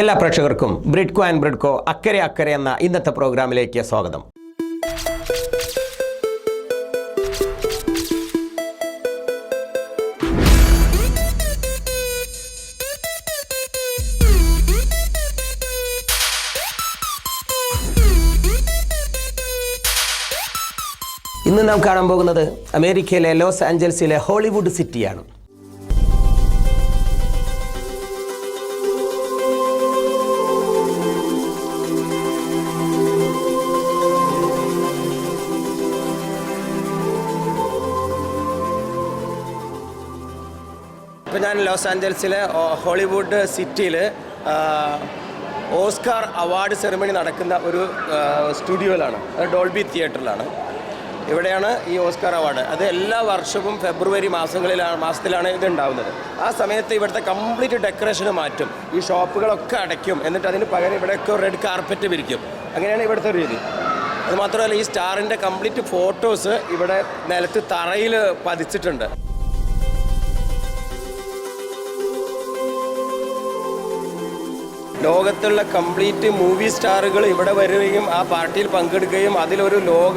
എല്ലാ പ്രേക്ഷകർക്കും ബ്രിഡ്കോ ആൻഡ് ബ്രിഡ്കോ അക്കരെ അക്കരെ എന്ന ഇന്നത്തെ പ്രോഗ്രാമിലേക്ക് സ്വാഗതം. ഇന്ന് നാം കാണാൻ പോകുന്നത് അമേരിക്കയിലെ ലോസ് ആഞ്ചൽസിലെ ഹോളിവുഡ് സിറ്റിയാണ്. ഞാൻ ലോസ് ആഞ്ചൽസിലെ ഹോളിവുഡ് സിറ്റിയിൽ ഓസ്കാർ അവാർഡ് സെറിമണി നടക്കുന്ന ഒരു സ്റ്റുഡിയോയിലാണ്. അത് ഡോൾബി തിയേറ്ററിലാണ്. ഇവിടെയാണ് ഈ ഓസ്കാർ അവാർഡ്. അത് എല്ലാ വർഷവും ഫെബ്രുവരി മാസങ്ങളിലാണ് മാസത്തിലാണ് ഇത് ഉണ്ടാവുന്നത് ആ സമയത്ത് ഇവിടുത്തെ കംപ്ലീറ്റ് ഡെക്കറേഷൻ മാറ്റും. ഈ ഷോപ്പുകളൊക്കെ അടയ്ക്കും. എന്നിട്ട് അതിന് പകരം ഇവിടെയൊക്കെ റെഡ് കാർപ്പറ്റ് വിരിക്കും. അങ്ങനെയാണ് ഇവിടുത്തെ രീതി. അതുമാത്രമല്ല ഈ സ്റ്റാറിന്റെ കംപ്ലീറ്റ് ഫോട്ടോസ് ഇവിടെ നിലത്ത് തറയിൽ പതിച്ചിട്ടുണ്ട്. ലോകത്തുള്ള കംപ്ലീറ്റ് മൂവി സ്റ്റാറുകൾ ഇവിടെ വരികയും ആ പാർട്ടിയിൽ പങ്കെടുക്കുകയും അതിലൊരു ലോക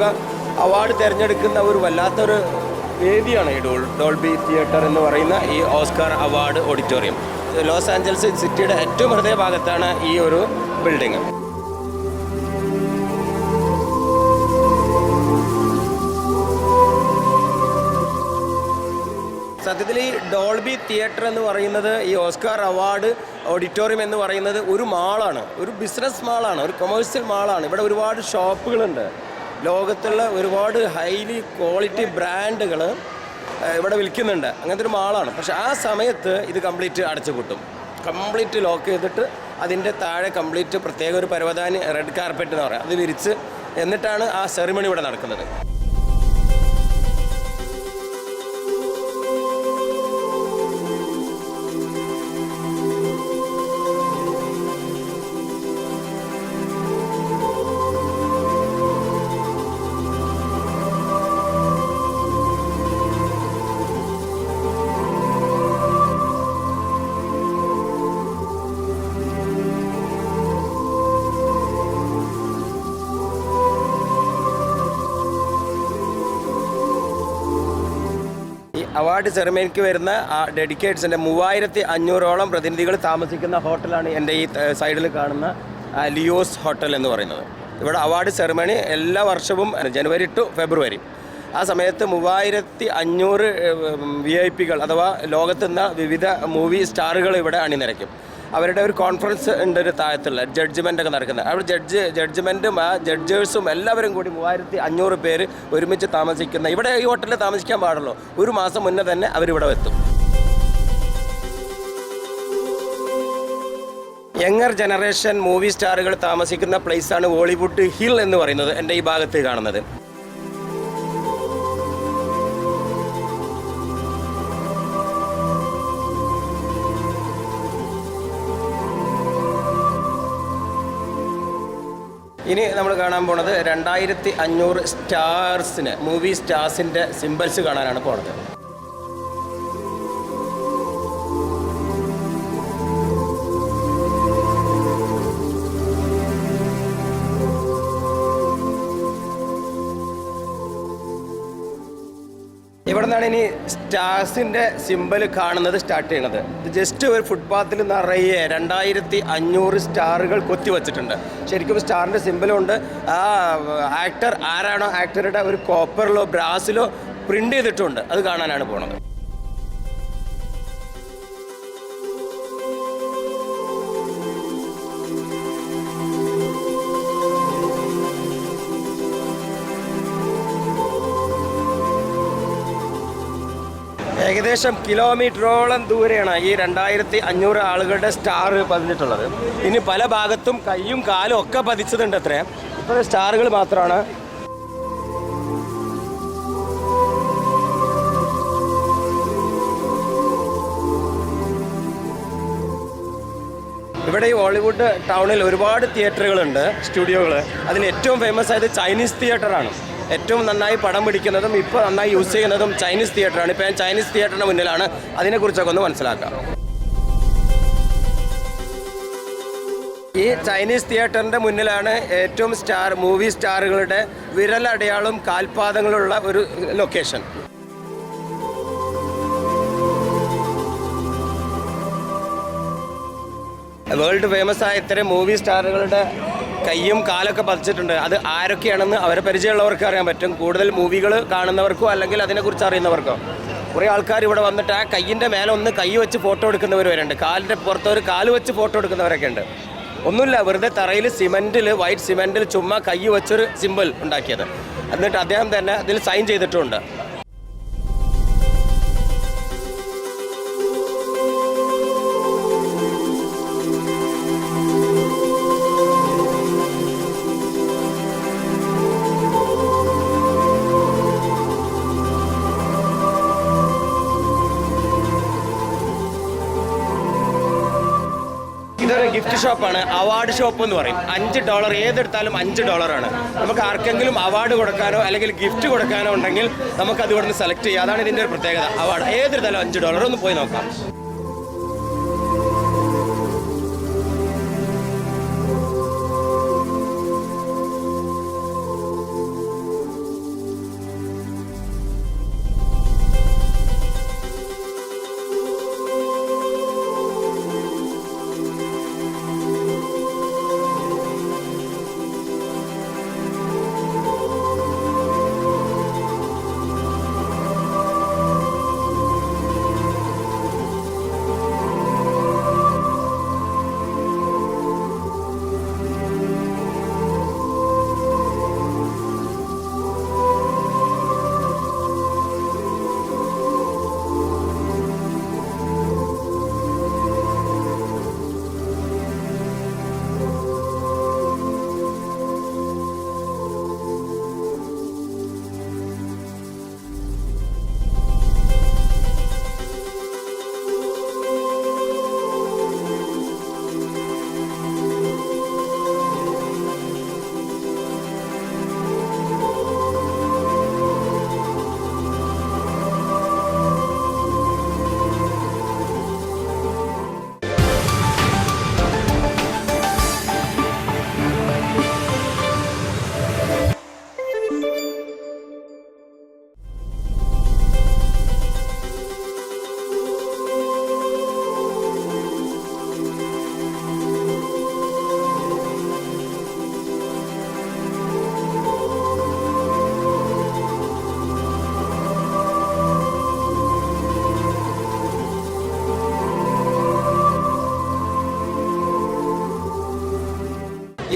അവാർഡ് തിരഞ്ഞെടുക്കുന്ന ഒരു വല്ലാത്തൊരു വേദിയാണ് ഈ ഡോൾ ഡോൾബി തിയേറ്റർ എന്ന് പറയുന്ന ഈ Oscar award auditorium Los Angeles സിറ്റിയുടെ ഏറ്റവും ഹൃദയഭാഗത്താണ് ഈ ഒരു ബിൽഡിംഗ് സത്യത്തിൽ ഈ ഡോൾബി തിയേറ്റർ എന്ന് പറയുന്നത് ഈ ഓസ്കാർ അവാർഡ് ഓഡിറ്റോറിയം എന്ന് പറയുന്നത് ഒരു മാളാണ്. ഒരു ബിസിനസ് മാളാണ് ഒരു കൊമേഴ്സ്യൽ മാളാണ്. ഇവിടെ ഒരുപാട് ഷോപ്പുകളുണ്ട്. ലോകത്തുള്ള ഒരുപാട് ഹൈലി ക്വാളിറ്റി ബ്രാൻഡുകൾ ഇവിടെ വിൽക്കുന്നുണ്ട്. അങ്ങനത്തെ ഒരു മാളാണ്. പക്ഷെ ആ സമയത്ത് ഇത് കംപ്ലീറ്റ് അടച്ചു കൂട്ടും കംപ്ലീറ്റ് ലോക്ക് ചെയ്തിട്ട് അതിന്റെ താഴെ കംപ്ലീറ്റ് പ്രത്യേക ഒരു പരവതാനി റെഡ് കാർപ്പറ്റ് എന്ന് പറയാം. അത് വിരിച്ച് എന്നിട്ടാണ് ആ സെറിമണി ഇവിടെ നടക്കുന്നത്. അവാർഡ് സെറിമണിക്ക് വരുന്ന ആ ഡെഡിക്കേറ്റ്സിന്റെ മൂവായിരത്തി അഞ്ഞൂറോളം പ്രതിനിധികൾ താമസിക്കുന്ന ഹോട്ടലാണ് എന്റെ ഈ സൈഡിൽ കാണുന്ന ലിയോസ് ഹോട്ടൽ എന്ന് പറയുന്നത്. ഇവിടെ അവാർഡ് സെറിമണി എല്ലാ വർഷവും ജനുവരി ടു ഫെബ്രുവരി. ആ സമയത്ത് മൂവായിരത്തി അഞ്ഞൂറ് വി ഐ പികൾ അഥവാ ലോകത്തുനിന്ന വിവിധ മൂവി സ്റ്റാറുകൾ ഇവിടെ അണിനിരക്കും. അവരുടെ ഒരു കോൺഫറൻസ് ഉണ്ട് ഒരു താഴത്തുള്ള ജഡ്ജ്മെന്റ് ഒക്കെ നടക്കുന്നത്. അവിടെ ജഡ്ജ് ജഡ്ജ്മെന്റും ആ ജഡ്ജേഴ്സും എല്ലാവരും കൂടി മൂവായിരത്തി അഞ്ഞൂറ് പേര് ഒരുമിച്ച് താമസിക്കുന്ന ഇവിടെ ഈ ഹോട്ടലിൽ താമസിക്കാൻ പാടുള്ളൂ. ഒരു മാസം മുന്നേ തന്നെ അവരിവിടെ എത്തും. യങ്ങർ ജനറേഷൻ മൂവി സ്റ്റാറുകൾ താമസിക്കുന്ന പ്ലേസാണ് ഹോളിവുഡ് ഹിൽ എന്ന് പറയുന്നത് എന്റെ ഈ ഭാഗത്ത് കാണുന്നത്. ഇനി നമ്മൾ കാണാൻ പോണത് രണ്ടായിരത്തി അഞ്ഞൂറ് സ്റ്റാർസിന് മൂവി സ്റ്റാർസിന്റെ സിമ്പിൾസ് കാണാനാണ് പോണത്. ഇവിടെ നിന്നാണ് ഇനി സ്റ്റാർസിന്റെ സിമ്പൽ കാണുന്നത് സ്റ്റാർട്ട് ചെയ്യണത്. ഇത് ജസ്റ്റ് ഒരു ഫുട്പാത്തിൽ നിറയെ രണ്ടായിരത്തി അഞ്ഞൂറ് സ്റ്റാറുകൾ കൊത്തി വച്ചിട്ടുണ്ട്. ശരിക്കും സ്റ്റാറിന്റെ സിമ്പലുണ്ട് ആ ആക്ടർ ആരാണോ? ആക്ടറുടെ ഒരു കോപ്പറിലോ ബ്രാസിലോ പ്രിന്റ് ചെയ്തിട്ടുണ്ട്. അത് കാണാനാണ് പോണത്. ഏകദേശം കിലോമീറ്ററോളം ദൂരെയാണ് ഈ രണ്ടായിരത്തി അഞ്ഞൂറ് ആളുകളുടെ സ്റ്റാർ പതിഞ്ഞിട്ടുള്ളത്. ഇനി പല ഭാഗത്തും കൈയും കാലും ഒക്കെ പതിച്ചതുണ്ട് അത്രേ. ഇപ്പോൾ സ്റ്റാറുകൾ മാത്രമാണ്. ഇവിടെ ഈ ഹോളിവുഡ് ടൗണിൽ ഒരുപാട് തിയേറ്ററുകളുണ്ട് സ്റ്റുഡിയോകൾ അതിൽ ഏറ്റവും ഫേമസ് ആയത് ചൈനീസ് തിയേറ്ററാണ്. ഏറ്റവും നന്നായി പടം പിടിക്കുന്നതും ഇപ്പോൾ നന്നായി യൂസ് ചെയ്യുന്നതും ചൈനീസ് തിയേറ്ററാണ്. ഇപ്പോൾ ഞാൻ ചൈനീസ് തിയേറ്ററിന് മുന്നിലാണ്. അതിനെക്കുറിച്ചൊക്കെ ഒന്ന് മനസ്സിലാക്കാം. ഈ ചൈനീസ് തിയേറ്ററിന്റെ മുന്നിലാണ് ഏറ്റവും സ്റ്റാർ മൂവി സ്റ്റാറുകളുടെ വിരലടയാളും കാൽപാദങ്ങളുള്ള ഒരു ലൊക്കേഷൻ. വേൾഡ് ഫേമസ് ആയ ഇത്തരം മൂവി സ്റ്റാറുകളുടെ കയ്യും കാലൊക്കെ പതിച്ചിട്ടുണ്ട്. അത് ആരൊക്കെയാണെന്ന് അവരെ പരിചയമുള്ളവർക്ക് അറിയാൻ പറ്റും. കൂടുതൽ മൂവികൾ കാണുന്നവർക്കോ അല്ലെങ്കിൽ അതിനെക്കുറിച്ച് അറിയുന്നവർക്കോ. കുറേ ആൾക്കാർ ഇവിടെ വന്നിട്ട് ആ കയ്യിന്റെ മേലെ ഒന്ന് കൈ വെച്ച് ഫോട്ടോ എടുക്കുന്നവർ വരുന്നുണ്ട് കാലിന്റെ പുറത്ത് ഒരു കാൽ വെച്ച് ഫോട്ടോ എടുക്കുന്നവരൊക്കെ ഉണ്ട്. ഒന്നുമില്ല വെറുതെ തറയിൽ സിമെന്റിൽ വൈറ്റ് സിമെന്റിൽ ചുമ്മാ കൈ വെച്ചൊരു സിമ്പിൾ ഉണ്ടാക്കിയത്. എന്നിട്ട് അദ്ദേഹം തന്നെ അതിൽ സൈൻ ചെയ്തിട്ടുമുണ്ട്. ഗിഫ്റ്റ് ഷോപ്പാണ് അവാർഡ് ഷോപ്പ് എന്ന് പറയും. അഞ്ച് ഡോളർ ഏതെടുത്താലും അഞ്ച് ഡോളറാണ്. നമുക്ക് ആർക്കെങ്കിലും അവാർഡ് കൊടുക്കാനോ അല്ലെങ്കിൽ ഗിഫ്റ്റ് കൊടുക്കാനോ ഉണ്ടെങ്കിൽ നമുക്ക് അത് സെലക്ട് ചെയ്യാം. അതാണ് ഇതിന്റെ ഒരു പ്രത്യേകത. അവാർഡ്. ഏതെടുത്താലും അഞ്ച് ഡോളർ. ഒന്ന് പോയി നോക്കാം.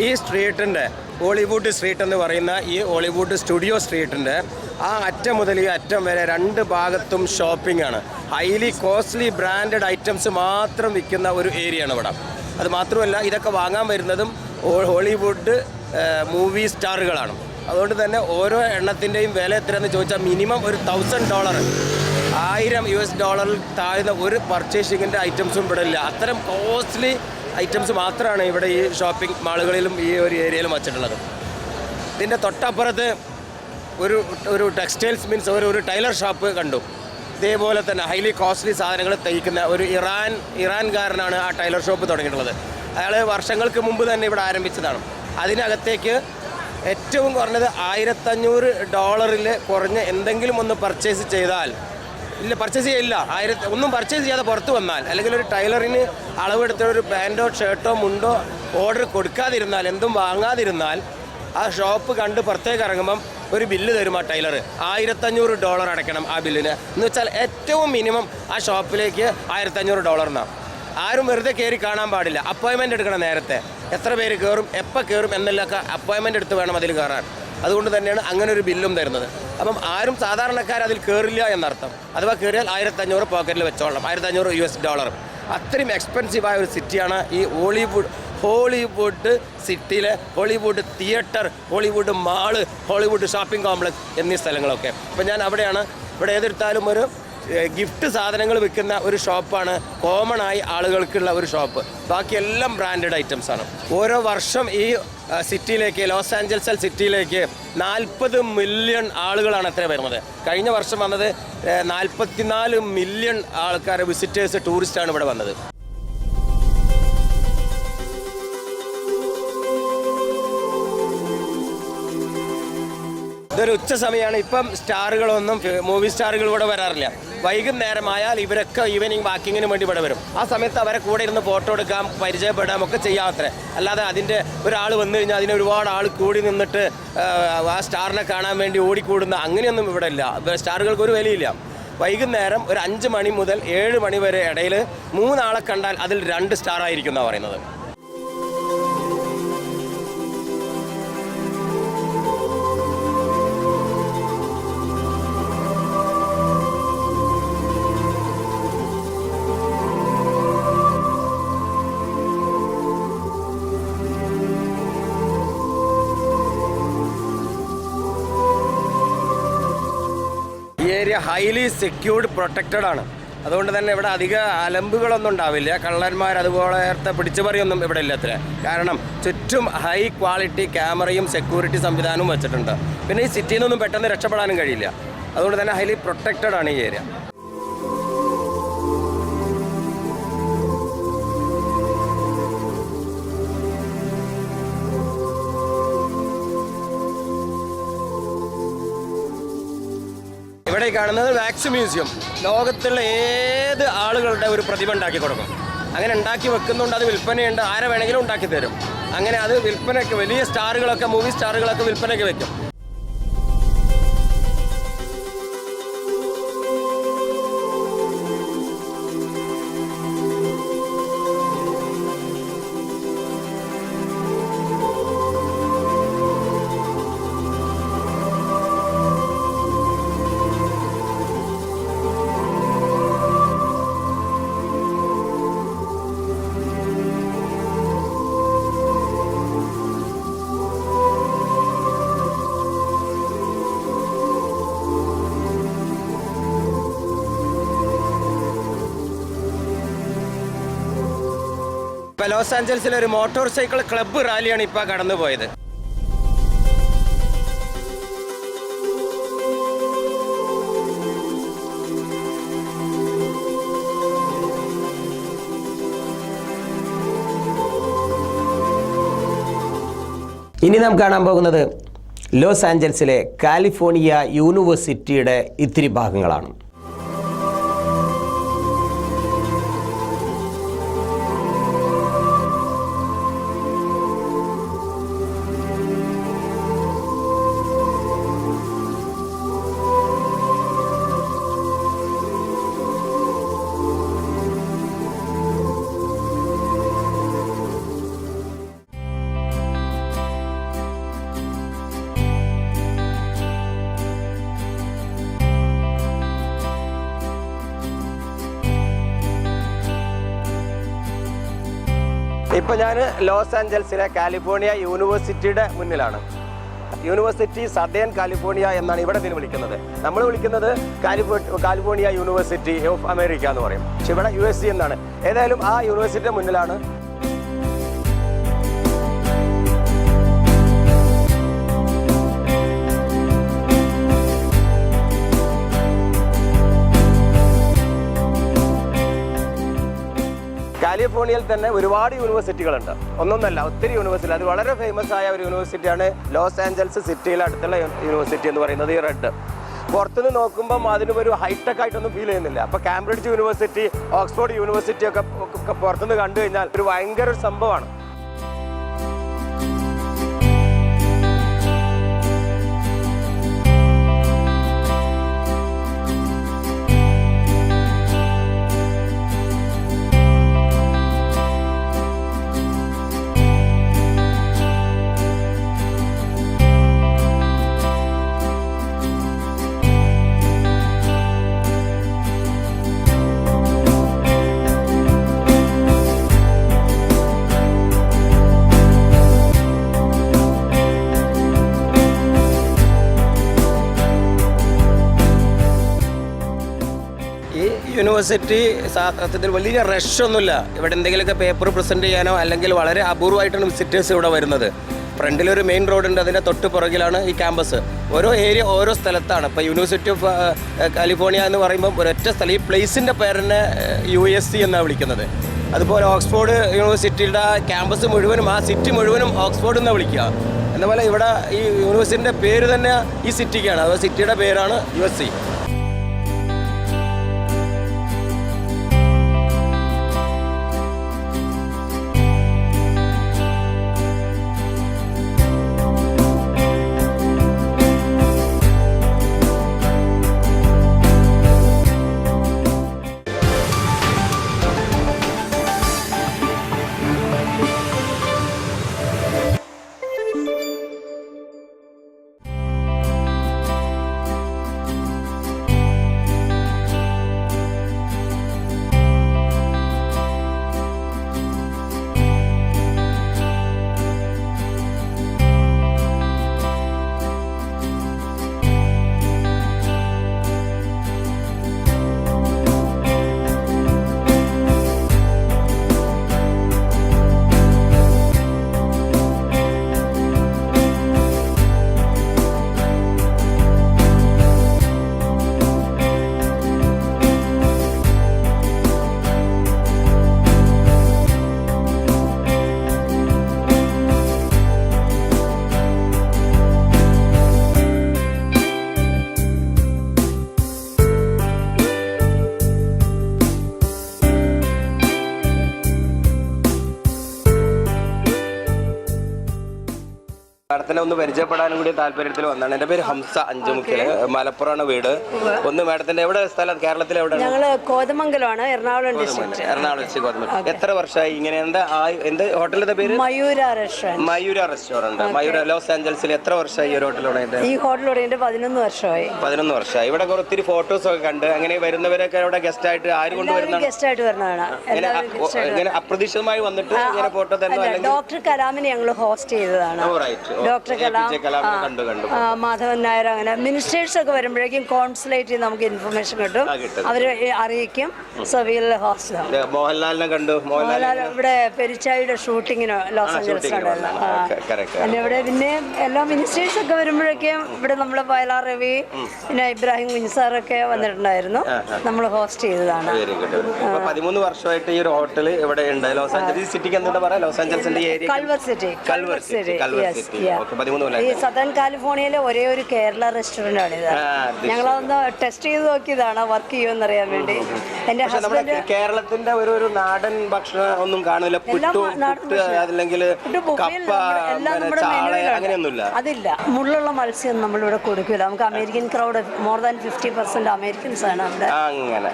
ഈ സ്ട്രീറ്റിന്റെ ഹോളിവുഡ് സ്ട്രീറ്റ് എന്ന് പറയുന്ന ഈ ഹോളിവുഡ് സ്റ്റുഡിയോ സ്ട്രീറ്റിന്റെ ആ അറ്റം മുതൽ ഈ അറ്റം വരെ രണ്ട് ഭാഗത്തും ഷോപ്പിംഗ് ആണ് ഹൈലി കോസ്റ്റ്ലി ബ്രാൻഡഡ് ഐറ്റംസ് മാത്രം വിൽക്കുന്ന ഒരു ഏരിയ ആണ് ഇവിടെ. അത് മാത്രമല്ല ഇതൊക്കെ വാങ്ങാൻ വരുന്നതും ഹോളിവുഡ് മൂവി സ്റ്റാറുകളാണ്. അതുകൊണ്ട് തന്നെ ഓരോ എണ്ണത്തിന്റെയും വില എത്രയെന്ന് ചോദിച്ചാൽ മിനിമം ഒരു തൗസൻഡ് ഡോളർ ആയിരം യു എസ് ഡോളറിൽ താഴ്ന്ന ഒരു പർച്ചേസിങ്ങിന്റെ ഐറ്റംസും ഇവിടെ ഇല്ല. അത്തരം കോസ്റ്റ്ലി ഐറ്റംസ് മാത്രമാണ് ഇവിടെ ഈ ഷോപ്പിംഗ് മാളുകളിലും ഈ ഒരു ഏരിയയിലും വച്ചിട്ടുള്ളത്. ഇതിന്റെ തൊട്ടപ്പുറത്ത് ഒരു ഒരു ടെക്സ്റ്റൈൽസ് മീൻസ് ഒരു ഒരു ടൈലർ ഷോപ്പ് കണ്ടു. ഇതേപോലെ തന്നെ ഹൈലി കോസ്റ്റ്ലി സാധനങ്ങൾ തയ്ക്കുന്ന ഒരു ഇറാൻ ഇറാൻകാരനാണ് ആ ടൈലർ ഷോപ്പ് തുടങ്ങിയിട്ടുള്ളത്. അയാൾ വർഷങ്ങൾക്ക് മുമ്പ് തന്നെ ഇവിടെ ആരംഭിച്ചതാണ്. അതിനകത്തേക്ക് ഏറ്റവും കുറഞ്ഞത് ആയിരത്തഞ്ഞൂറ് ഡോളറിൽ കുറഞ്ഞ് എന്തെങ്കിലും ഒന്ന് പർച്ചേസ് ചെയ്താൽ ഇല്ല പർച്ചേസ് ചെയ്യില്ല ആയിരത്തി ഒന്നും പർച്ചേസ് ചെയ്യാതെ പുറത്ത് വന്നാൽ അല്ലെങ്കിൽ ഒരു ടൈലറിന് അളവെടുത്ത ഒരു പാന്റോ ഷർട്ടോ മുണ്ടോ ഓർഡർ കൊടുക്കാതിരുന്നാൽ എന്തും വാങ്ങാതിരുന്നാൽ ആ ഷോപ്പ് കണ്ട് പുറത്തേക്ക് ഇറങ്ങുമ്പം ഒരു ബില്ല് തരും ആ ടൈലർ ആയിരത്തഞ്ഞൂറ് ഡോളർ അടയ്ക്കണം ആ ബില്ലിന് എന്ന് വെച്ചാൽ ഏറ്റവും മിനിമം ആ ഷോപ്പിലേക്ക് ആയിരത്തഞ്ഞൂറ് ഡോളറിനാണ് ആരും വെറുതെ കയറി കാണാൻ പാടില്ല. അപ്പോയിൻമെന്റ് എടുക്കണം നേരത്തെ. എത്ര പേര് കയറും എപ്പോൾ കയറും എന്നെല്ലാം അപ്പോയിൻമെന്റ് എടുത്ത് വേണം അതിൽ കയറാൻ അതുകൊണ്ട് തന്നെയാണ് അങ്ങനെ ഒരു ബില്ലും തരുന്നത്. അപ്പം ആരും സാധാരണക്കാർ അതിൽ കയറില്ല എന്നർത്ഥം. അഥവാ കയറിയാൽ ആയിരത്തഞ്ഞൂറ് പോക്കറ്റിൽ വെച്ചോളാം ആയിരത്തഞ്ഞൂറ് യു എസ് ഡോളർ അത്രയും എക്സ്പെൻസീവായ ഒരു സിറ്റിയാണ് ഈ ഹോളിവുഡ് ഹോളിവുഡ് സിറ്റിയിലെ Hollywood theatre Hollywood mall Hollywood shopping complex എന്നീ സ്ഥലങ്ങളൊക്കെ. അപ്പം ഞാൻ അവിടെയാണ് ഇവിടെ ഏതെടുത്താലും ഒരു ഗിഫ്റ്റ് സാധനങ്ങൾ വിൽക്കുന്ന ഒരു ഷോപ്പാണ് കോമൺ ആയി ആളുകൾക്കുള്ള ഒരു ഷോപ്പ്. ബാക്കിയെല്ലാം ബ്രാൻഡഡ് ഐറ്റംസ് ആണ്. ഓരോ വർഷം ഈ സിറ്റിയിലേക്ക് ലോസ് ആഞ്ചൽസ് സിറ്റിയിലേക്ക് നാൽപ്പത് മില്യൺ ആളുകളാണ് അത്ര വരുന്നത്. കഴിഞ്ഞ വർഷം വന്നത് നാൽപ്പത്തിനാല് മില്യൺ ആൾക്കാർ വിസിറ്റേഴ്സ് ടൂറിസ്റ്റാണ് ഇവിടെ വന്നത്. ഇതൊരു ഉച്ച സമയമാണ്. ഇപ്പം സ്റ്റാറുകളൊന്നും മൂവി സ്റ്റാറുകൾ ഇവിടെ വരാറില്ല. വൈകുന്നേരമായാൽ ഇവരൊക്കെ ഈവനിങ് വാക്കിങ്ങിന് വേണ്ടി ഇവിടെ വരും. ആ സമയത്ത് അവരെ കൂടെ ഇരുന്ന് ഫോട്ടോ എടുക്കാം പരിചയപ്പെടാം ഒക്കെ ചെയ്യാത്രേ അല്ലാതെ അതിന്റെ ഒരാൾ വന്നു കഴിഞ്ഞാൽ അതിന് ഒരുപാട് ആൾ കൂടി നിന്നിട്ട് ആ, സ്റ്റാറിനെ കാണാൻ വേണ്ടി ഓടിക്കൂടുന്ന അങ്ങനെയൊന്നും ഇവിടെ ഇല്ല. സ്റ്റാറുകൾക്ക് ഒരു വിലയില്ല. വൈകുന്നേരം ഒരു അഞ്ച് മണി മുതൽ ഏഴ് മണി വരെ ഇടയിൽ മൂന്നാളെ കണ്ടാൽ അതിൽ രണ്ട് സ്റ്റാർ ആയിരിക്കും എന്നാണ് പറയുന്നത്. ഏരിയ ഹൈലി സെക്യൂർഡ് പ്രൊട്ടക്റ്റഡ് ആണ്. അതുകൊണ്ട് തന്നെ ഇവിടെ അധിക അലമ്പുകളൊന്നും ഉണ്ടാവില്ല. കള്ളന്മാർ അതുപോലത്തെ പിടിച്ചുപറിയൊന്നും ഇവിടെ ഇല്ല അത്ര. കാരണം ചുറ്റും ഹൈ ക്വാളിറ്റി ക്യാമറയും സെക്യൂരിറ്റി സംവിധാനവും വെച്ചിട്ടുണ്ട്. പിന്നെ ഈ സിറ്റിയിൽ നിന്നൊന്നും പെട്ടെന്ന് രക്ഷപ്പെടാനും കഴിയില്ല. അതുകൊണ്ട് തന്നെ ഹൈലി പ്രൊട്ടക്റ്റഡ് ആണ് ഈ ഏരിയ കാണുന്നത് വാക്സ് മ്യൂസിയം. ലോകത്തുള്ള ഏത് ആളുകളുടെ ഒരു പ്രതിമ ഉണ്ടാക്കി കൊടുക്കും? അങ്ങനെ ഉണ്ടാക്കി വെക്കുന്നുണ്ട് അത് വിൽപ്പനയുണ്ട്. ആരെ വേണമെങ്കിലും ഉണ്ടാക്കി തരും. അങ്ങനെ അത് വിൽപ്പനയ്ക്ക് വലിയ സ്റ്റാറുകളൊക്കെ മൂവി സ്റ്റാറുകളൊക്കെ വിൽപ്പനയ്ക്ക് വെക്കും. ഇപ്പൊ ലോസ് ആഞ്ചൽസിലെ ഒരു മോട്ടോർ സൈക്കിൾ ക്ലബ്ബ് റാലിയാണ് ഇപ്പൊ കടന്നുപോയത്. ഇനി നാം കാണാൻ പോകുന്നത് ലോസ് ആഞ്ചൽസിലെ കാലിഫോർണിയ യൂണിവേഴ്സിറ്റിയുടെ ഇത്തിരി ഭാഗങ്ങളാണ്. ഇപ്പൊ ഞാൻ ലോസ് ആഞ്ചൽസിലെ കാലിഫോർണിയ യൂണിവേഴ്സിറ്റിയുടെ മുന്നിലാണ്. യൂണിവേഴ്സിറ്റി സദേൺ കാലിഫോർണിയ എന്നാണ് ഇവിടെ ഇതിന് വിളിക്കുന്നത്. നമ്മൾ വിളിക്കുന്നത് California California University of America എന്ന് പറയും. പക്ഷെ ഇവിടെ യു എസ് സി എന്നാണ്. ഏതായാലും ആ യൂണിവേഴ്സിറ്റിയുടെ മുന്നിലാണ് കാലിഫോർണിയയിൽ തന്നെ ഒരുപാട് യൂണിവേഴ്സിറ്റികളുണ്ട് ഒന്നൊന്നല്ല ഒത്തിരി യൂണിവേഴ്സിറ്റി അത് വളരെ ഫേമസ് ആയ ഒരു യൂണിവേഴ്സിറ്റിയാണ് ലോസ് ആഞ്ചൽസ് സിറ്റിയിൽ അടുത്തുള്ള യൂണിവേഴ്സിറ്റി എന്ന് പറയുന്നത് ഈ റെഡ്. പുറത്തുനിന്ന് നോക്കുമ്പം അതിനും ഒരു ഹൈടെക് ആയിട്ടൊന്നും ഫീൽ ചെയ്യുന്നില്ല. അപ്പോൾ കാംബ്രിഡ്ജ് യൂണിവേഴ്സിറ്റി ഓക്സ്ഫോർഡ് യൂണിവേഴ്സിറ്റി ഒക്കെ പുറത്തുനിന്ന് കണ്ടു കഴിഞ്ഞാൽ ഒരു ഭയങ്കര ഒരു സംഭവമാണ്. യൂണിവേഴ്സിറ്റി സത്യത്തിൽ വലിയ റഷ് ഒന്നുമില്ല ഇവിടെ എന്തെങ്കിലുമൊക്കെ പേപ്പർ പ്രസന്റ് ചെയ്യാനോ അല്ലെങ്കിൽ വളരെ അപൂർവമായിട്ടാണ് വിസിറ്റേഴ്സ് ഇവിടെ വരുന്നത്. ഫ്രണ്ടിൽ ഒരു മെയിൻ റോഡുണ്ട് അതിന്റെ തൊട്ട് പുറകിലാണ് ഈ ക്യാമ്പസ് ഓരോ ഏരിയ ഓരോ സ്ഥലത്താണ്. ഇപ്പോൾ യൂണിവേഴ്സിറ്റി ഓഫ് കാലിഫോർണിയ എന്ന് പറയുമ്പോൾ ഒരൊറ്റ സ്ഥലം. ഈ പ്ലേസിന്റെ പേരിനെ യു എസ് സി എന്നാണ് വിളിക്കുന്നത്. അതുപോലെ ഓക്സ്ഫോർഡ് യൂണിവേഴ്സിറ്റിയുടെ ക്യാമ്പസ് മുഴുവനും ആ സിറ്റി മുഴുവനും ഓക്സ്ഫോർഡ് എന്നാണ് വിളിക്കുക. എന്നപോലെ ഇവിടെ ഈ യൂണിവേഴ്സിറ്റിന്റെ പേര് തന്നെ ഈ സിറ്റിക്കാണ് അഥവാ സിറ്റിയുടെ പേരാണ് യു എസ് സി ഒന്ന് പരിചയപ്പെടാനും കൂടി താല്പര്യത്തിൽ വന്നാണ്. എന്റെ പേര് ഹംസ അഞ്ചുമുക്കിൽ മലപ്പുറമാണ് വീട്. ഒന്ന് മാഡത്തിന്റെ എവിടെ സ്ഥലം? കേരളത്തിൽ എവിടെയാണ്? ഞങ്ങൾ കോതമംഗലമാണ് Ernakulam district Ernakulam district government എത്ര വർഷമായി ഇങ്ങനെ എന്താ ആ- എന്ത് ഹോട്ടലിന്റെ പേര്? Mayura restaurant Mayura restaurant Mayura Los ആഞ്ചൽസിൽ എത്ര വർഷമായി ഈ ഒരു ഹോട്ടൽ തുടങ്ങിയിട്ട് ഈ ഹോട്ടൽ തുടങ്ങിയിട്ട് പതിനൊന്ന് വർഷമായി. പതിനൊന്ന് വർഷമായി. ഇവിടെ കുറെ ഒത്തിരി ഫോട്ടോസ് ഒക്കെ കണ്ട് അങ്ങനെ വരുന്നവരൊക്കെ അവിടെ ഗസ്റ്റ് ആയിട്ട് ആര് എല്ലാവരും കൊണ്ടുവരുന്നതാണ് ഗസ്റ്റ് ആയിട്ട് വരുന്നതാണ്. ഇങ്ങനെ എല്ലാവരും അ- ഗസ്റ്റ് ആയിട്ട് ഇങ്ങനെ അപ്രതീക്ഷിതമായി വന്നിട്ട് ഇങ്ങനെ ഫോട്ടോ തന്നോ അല്ല അല്ലെങ്കിൽ ഡോക്ടർ കലാമിനെ ഞങ്ങൾ ഹോസ്റ്റ് ചെയ്തതാണ്. Oh, right. Oh, doctor Kalam Madhavan Nair അങ്ങനെ മിനിസ്റ്റേഴ്സ് ഒക്കെ വരുമ്പോഴേക്കും കോൺസുലേറ്റ് നമുക്ക് ഇൻഫർമേഷൻ കിട്ടും. അവർ അറിയിക്കും. സവിയിൽ ഹോസ്റ്റൽ ഹോസ്റ്റ് മോഹൻലാലിനെ കണ്ടു. മോഹൻലാൽ ഇവിടെ പെരിച്ചായുടെ ഷൂട്ടിങ്ങിന് ലോസ് ആഞ്ചലസ് ആഞ്ചൽസ് shooting ന് ഉണ്ടായിരുന്നു വന്നതാണ്. ആ. Okay, correct. പിന്നെ ഇവിടെ പിന്നെ എല്ലാ മിനിസ്റ്റേഴ്സ് ഒക്കെ വരുമ്പോഴേക്കും ഇവിടെ നമ്മൾ വയലാർ രവി പിന്നെ ഇബ്രാഹിം കുഞ്ഞിസാറൊക്കെ വന്നിട്ടുണ്ടായിരുന്നു. നമ്മൾ ഹോസ്റ്റ് ചെയ്തതാണ്. പതിമൂന്ന് വർഷമായിട്ട് ഈ ഒരു ഹോട്ടൽ ഇവിടെ ഉണ്ട്. ലോസ് ആഞ്ചലസ് സിറ്റിക്ക് എന്താ പറയാ? Los ആഞ്ചലസിന്റെ area Culver city Culver city Culver city പതിമൂന്ന് ഈ സദേൺ കാലിഫോർണിയയിലെ ഒരേ ഒരു കേരള റെസ്റ്റോറന്റ് ആണ് ഇത്. ഞങ്ങളൊന്ന് ടെസ്റ്റ് ചെയ്ത് നോക്കിയതാണ് വർക്ക് ചെയ്യുമെന്ന് അറിയാൻ വേണ്ടി. എന്റെ ഹസ്ബൻഡ് കേരളത്തിന്റെ ഒരു ഒരു നാടൻ ഭക്ഷണം ഒന്നും കാണില്ല. അല്ലെങ്കിൽ കപ്പ. അങ്ങനെയൊന്നുമില്ല. അതില്ല. മുള്ളുള്ള മത്സ്യം നമ്മളിവിടെ കൊടുക്കില്ല നമുക്ക് American crowd more than fifty percent Americans ആണ് അവിടെ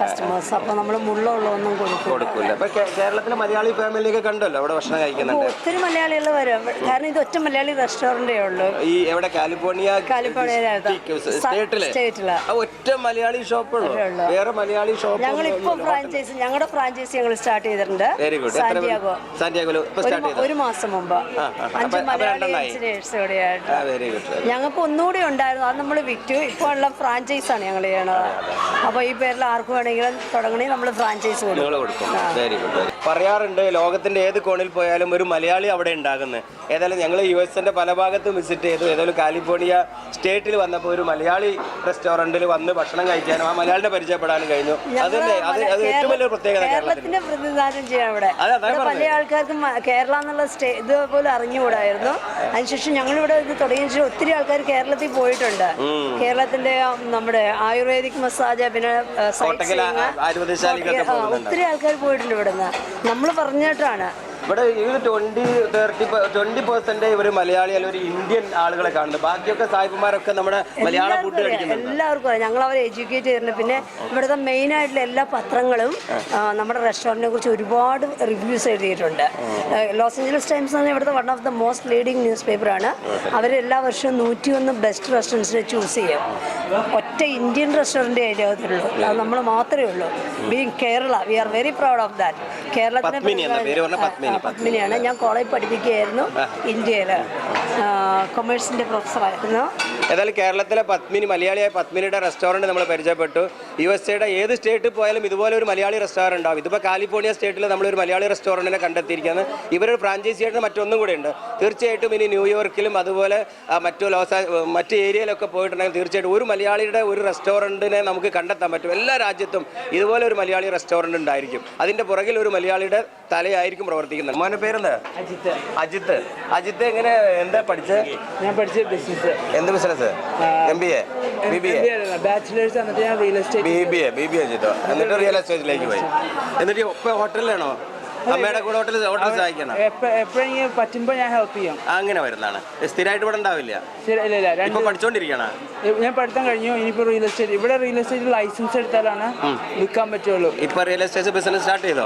കസ്റ്റമേഴ്സ് അപ്പൊ നമ്മൾ മുള്ളുള്ള ഒന്നും കൊടുക്കില്ല കേരളത്തിലെ മലയാളി ഫാമിലി ഒക്കെ കണ്ടല്ലോ അവിടെ ഭക്ഷണം കഴിക്കുന്നുണ്ട്. ഒത്തിരി മലയാളികൾ വരും. കാരണം ഇത് ഒറ്റ മലയാളി റെസ്റ്റോറന്റേ ഉള്ളൂ. ഈ എവിടെ? കാലിഫോർണിയ. സ്റ്റേറ്റിൽ? ഒറ്റ മലയാളി ഷോപ്പുള്ളൂ. വേറെ മലയാളി ഷോപ്പ് ഞങ്ങൾ ഇപ്പൊ ഫ്രാഞ്ചൈസി ഞങ്ങളുടെ ഫ്രാഞ്ചൈസി ഞങ്ങൾ സ്റ്റാർട്ട് ചെയ്തിട്ടുണ്ട്. വെരി ഗുഡ് സാന്റിയാഗോ ഒരു സ്റ്റാർട്ട് ചെയ്തു? ഒരു മാസം മുമ്പ്. അഞ്ച് മലയാളി വെരി ഗുഡ് ഞങ്ങൾക്ക് ഒന്നുകൂടി ഉണ്ടായിരുന്നു. അത് നമ്മൾ വിറ്റു. ഇപ്പോൾ ഉള്ള ഫ്രാഞ്ചൈസ് ആണ് ഞങ്ങൾ ചെയ്യണത്. അപ്പോൾ ഈ പേരിൽ ആർക്ക് വേണമെങ്കിലും തുടങ്ങണമെങ്കിൽ നമ്മൾ ഫ്രാഞ്ചൈസ് കൊടുക്കും. വെരി ഗുഡ് പറയാറുണ്ട് ലോകത്തിന്റെ ഏത് കോണിൽ പോയാലും ഒരു മലയാളി അവിടെ ഉണ്ടാകുന്നത് ഏതായാലും ഞങ്ങൾ യു എസിന്റെ പല ഭാഗത്തും വിസിറ്റ് ചെയ്തു. ഏതായാലും കാലിഫോർണിയ സ്റ്റേറ്റിൽ വന്നപ്പോൾ ഒരു മലയാളി റെസ്റ്റോറന്റിൽ വന്ന് ഭക്ഷണം കഴിക്കാനും ആ മലയാളിനെ പരിചയപ്പെടാനും കഴിഞ്ഞു. അതല്ലേ അത് അത് ഏറ്റവും വലിയ പ്രത്യേകത കേരളത്തിന്റെ പ്രതിനിധാനം ഇവിടെ. പല ആൾക്കാർക്കും കേരള എന്നുള്ള സ്റ്റേ ഇതുപോലെ അറിഞ്ഞുകൂടായിരുന്നു. അതിനുശേഷം ഞങ്ങളിവിടെ ഇത് തുടങ്ങിയ ശേഷം ഒത്തിരി ആൾക്കാർ കേരളത്തിൽ പോയിട്ടുണ്ട്. കേരളത്തിന്റെ നമ്മുടെ ആയുർവേദിക് മസാജ് പിന്നെ. ഒത്തിരി ആൾക്കാർ പോയിട്ടുണ്ട് ഇവിടുന്ന്. നമ്മൾ പറഞ്ഞിട്ടാണ് ഇവിടെ ഒരു ട്വന്റി തേർട്ടി ട്വന്റി പെർസെന്റ് ഇവർ മലയാളി അല്ലെങ്കിൽ ഒരു ഇന്ത്യൻ ആളുകളെ കാണുന്നത് ബാക്കിയൊക്കെ സായിപ്പുമാരൊക്കെ നമ്മുടെ മലയാള ഫുഡ്. കഴിക്കുന്നുണ്ട്. എല്ലാവർക്കും അറിയാം. ഞങ്ങൾ അവരെ എഡ്യൂക്കേറ്റ് ചെയ്യുന്നത് പിന്നെ ഇവിടുത്തെ മെയിൻ ആയിട്ടുള്ള എല്ലാ പത്രങ്ങളും ആ, നമ്മുടെ റെസ്റ്റോറന്റിനെ കുറിച്ച് ഒരുപാട് റിവ്യൂസ് എഴുതിയിട്ടുണ്ട്. ലോസ് ഏഞ്ചലസ് ടൈംസ് ആണ് ഇവിടുത്തെ one of the most leading news പേപ്പറാണ് അവർ എല്ലാ വർഷവും നൂറ്റിയൊന്ന് ബെസ്റ്റ് റെസ്റ്റോറന്റ്സിനെ ചൂസ് ചെയ്യും. ഒറ്റ ഇന്ത്യൻ റെസ്റ്റോറന്റ് അതിലുള്ളൂ അത് നമ്മൾ മാത്രമേ ഉള്ളൂ. Being Kerala we are very proud of that കേരളത്തിനെ പത്മിനി എന്ന പേര് പറഞ്ഞ പത്മിനി, ആ, പത്മിനിയാണ്. ഞാൻ കോളേജ് പഠിപ്പിക്കുകയായിരുന്നു ഇന്ത്യയിൽ കൊമേഴ്സിന്റെ പ്രൊഫസറായിരുന്നു ഏതായാലും കേരളത്തിലെ പത്മിനി മലയാളിയായ പത്മിനിയുടെ റെസ്റ്റോറന്റ് നമ്മൾ പരിചയപ്പെട്ടു. യു എസ് എയുടെ ഏത് സ്റ്റേറ്റിൽ പോയാലും ഇതുപോലെ ഒരു മലയാളി റെസ്റ്റോറന്റ് ഉണ്ടാവും. ഇതിപ്പോൾ കാലിഫോർണിയ സ്റ്റേറ്റിൽ നമ്മളൊരു മലയാളി റെസ്റ്റോറന്റിനെ കണ്ടെത്തിയിരിക്കുന്നത് ഇവരൊരു ഫ്രാഞ്ചൈസി ആയിട്ട് മറ്റൊന്നും കൂടെ ഉണ്ട്. തീർച്ചയായിട്ടും ഇനി ന്യൂയോർക്കിലും അതുപോലെ മറ്റു ലോസ മറ്റ് ഏരിയയിലൊക്കെ പോയിട്ടുണ്ടെങ്കിൽ തീർച്ചയായിട്ടും ഒരു മലയാളിയുടെ ഒരു റെസ്റ്റോറന്റിനെ നമുക്ക് കണ്ടെത്താൻ പറ്റും. എല്ലാ രാജ്യത്തും ഇതുപോലെ ഒരു മലയാളി റെസ്റ്റോറന്റ് ഉണ്ടായിരിക്കും. അതിന്റെ പുറകിൽ ഒരു മലയാളിയുടെ തലയായിരിക്കും പ്രവർത്തിക്കുന്നത്. മോന്റെ പേരെന്താ? അജിത്ത്. അജിത്ത്. അജിത്ത് എങ്ങനെ എന്താ പഠിച്ചത് ഞാൻ പഠിച്ചത് ബിസിനസ് എന്ത് business M B A B B A bachelors എന്നിട്ട് ഞാൻ real estate B B A B B A അജിത്തോ എന്നിട്ട് റിയൽ എസ്റ്റേറ്റിലേക്ക് പോയി. എന്നിട്ട് ഇപ്പൊ ഹോട്ടലിലാണോ അമ്മയുടെ കൂടെ ഹോട്ടലിൽ ഹോട്ടലിൽ സഹായിക്കണം. എപ്പോഴെങ്കിലും പറ്റുമ്പോൾ ഞാൻ ഹെൽപ്പ് ചെയ്യും. അങ്ങനെ വരുന്നതാണ്. സ്ഥിരമായിട്ട് ഇവിടെ ഉണ്ടാവില്ല. ഇപ്പൊ പഠിച്ചോണ്ടിരിക്കണ? ഞാൻ പഠിത്തം കഴിഞ്ഞു ഇനിയിപ്പോ റിയൽ എസ്റ്റേറ്റ് ഇവിടെ റിയൽ എസ്റ്റേറ്റ് ലൈസൻസ് എടുത്താലാണ് നിൽക്കാൻ പറ്റുള്ളൂ. ഇപ്പൊ റിയൽ എസ്റ്റേറ്റ് ബിസിനസ് സ്റ്റാർട്ട് ചെയ്തോ.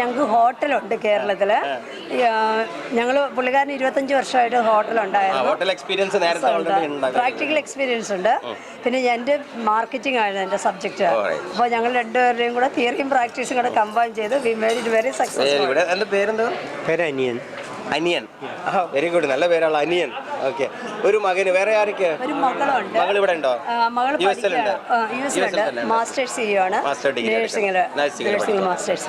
ഞങ്ങൾക്ക് ഹോട്ടലുണ്ട് കേരളത്തിൽ. ഞങ്ങൾ പുള്ളിക്കാരന് ഇരുപത്തഞ്ച് വർഷമായിട്ട് ഹോട്ടലുണ്ടായിരുന്നു. ഹോട്ടൽ എക്സ്പീരിയൻസ് നേരത്തെ പ്രാക്ടിക്കൽ എക്സ്പീരിയൻസ് ഉണ്ട്. പിന്നെ എന്റെ മാർക്കറ്റിംഗ് ആയിരുന്നു എന്റെ സബ്ജക്റ്റ് അപ്പൊ അപ്പോൾ ഞങ്ങൾ രണ്ടുപേരുടെയും കൂടെ തിയറിയും പ്രാക്ടീസും കൂടെ കമ്പൈൻ ചെയ്ത് we made it very successful ഇവിടെ എന്താ പേരെന്താ? പേര് അനിയൻ. അനിയൻ. വെരി ഗുഡ് നല്ല പേരാണ് അനിയൻ. ഓക്കെ ഒരു മകന് വേറെ ആരൊക്കെ മകൾ ഇവിടെ ഉണ്ടോ? മകൾ യു എസ് ഉണ്ട്. മാസ്റ്റേഴ്സ് ചെയ്യുവാണ് Master ഡിഗ്രി നേഴ്സിംഗ് മാസ്റ്റേഴ്സ്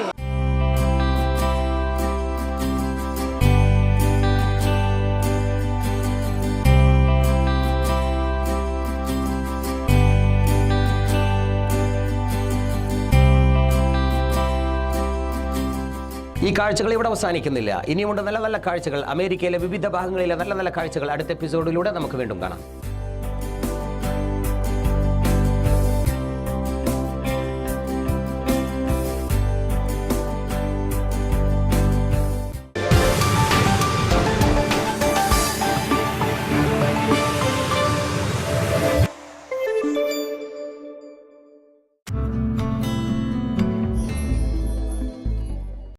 ഈ കാഴ്ചകൾ ഇവിടെ അവസാനിക്കുന്നില്ല. ഇനിയുമുണ്ട് നല്ല നല്ല കാഴ്ചകൾ. അമേരിക്കയിലെ വിവിധ ഭാഗങ്ങളിലെ നല്ല നല്ല കാഴ്ചകൾ അടുത്ത എപ്പിസോഡിലൂടെ നമുക്ക് വീണ്ടും കാണാം.